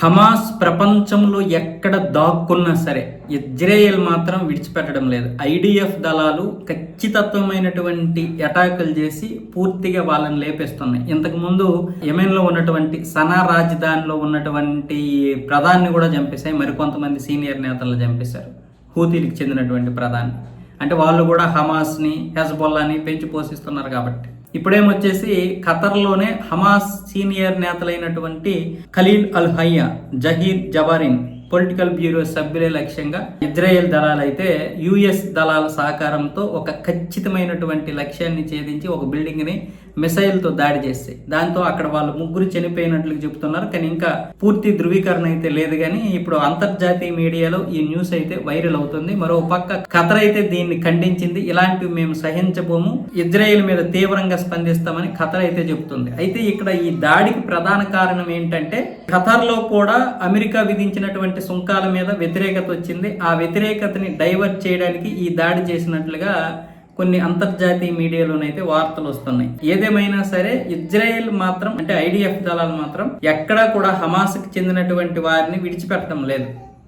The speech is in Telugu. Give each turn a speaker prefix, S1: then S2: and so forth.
S1: హమాస్ ప్రపంచంలో ఎక్కడ దాక్కున్నా సరే ఇజ్రాయెల్ మాత్రం విడిచిపెట్టడం లేదు. ఐడిఎఫ్ దళాలు ఖచ్చితత్వమైనటువంటి అటాకులు చేసి పూర్తిగా వాళ్ళని లేపేస్తున్నాయి. ఇంతకుముందు యమెన్లో యెమెన్లో ఉన్నటువంటి సనా రాజధానిలో ఉన్నటువంటి ప్రధాని కూడా చంపేశాయి. మరికొంతమంది సీనియర్ నేతలను చంపేశారు. హూతీలకు చెందినటువంటి ప్రధాని అంటే వాళ్ళు కూడా హమాస్ని హెజ్బొల్లాని పెంచి పోషిస్తున్నారు కాబట్టి. ఇప్పుడేమొచ్చేసి ఖతర్లోనే Hamas senior నేతలైనటువంటి Khalil al Hayya Zaher Jabarin political bureau సభ్యులే లక్ష్యంగా ఇజ్రాయెల్ దళాలు అయితే యుఎస్ దళాల సహకారంతో ఒక ఖచ్చితమైనటువంటి లక్ష్యాన్ని ఛేదించి ఒక బిల్డింగ్ని మిసైల్తో దాడి చేస్తాయి దాంతో అక్కడ వాళ్ళు ముగ్గురు చనిపోయినట్లు చెప్తున్నారు కానీ ఇంకా పూర్తి ధృవీకరణ అయితే లేదు కానీ ఇప్పుడు అంతర్జాతీయ మీడియాలో ఈ న్యూస్ అయితే వైరల్ అవుతుంది. మరో పక్క ఖతర్ అయితే దీన్ని ఖండించింది. ఇలాంటివి మేము సహించబోము. ఇజ్రాయెల్ మీద తీవ్రంగా స్పందిస్తామని ఖతర్ అయితే చెబుతుంది. అయితే ఇక్కడ ఈ దాడికి ప్రధాన కారణం ఏంటంటే ఖతర్లో కూడా అమెరికా విధించినటువంటి సుంకాల మీద వ్యతిరేకత వచ్చింది. ఆ వ్యతిరేకతని డైవర్ట్ చేయడానికి ఈ దాడి చేసినట్లుగా కొన్ని అంతర్జాతీయ మీడియాలోనైతే వార్తలు వస్తున్నాయి. ఏదేమైనా సరే ఇజ్రాయెల్ మాత్రం అంటే ఐడిఎఫ్ దళాలు మాత్రం ఎక్కడా కూడా హమాస్కి చెందినటువంటి వారిని విడిచిపెట్టడం లేదు.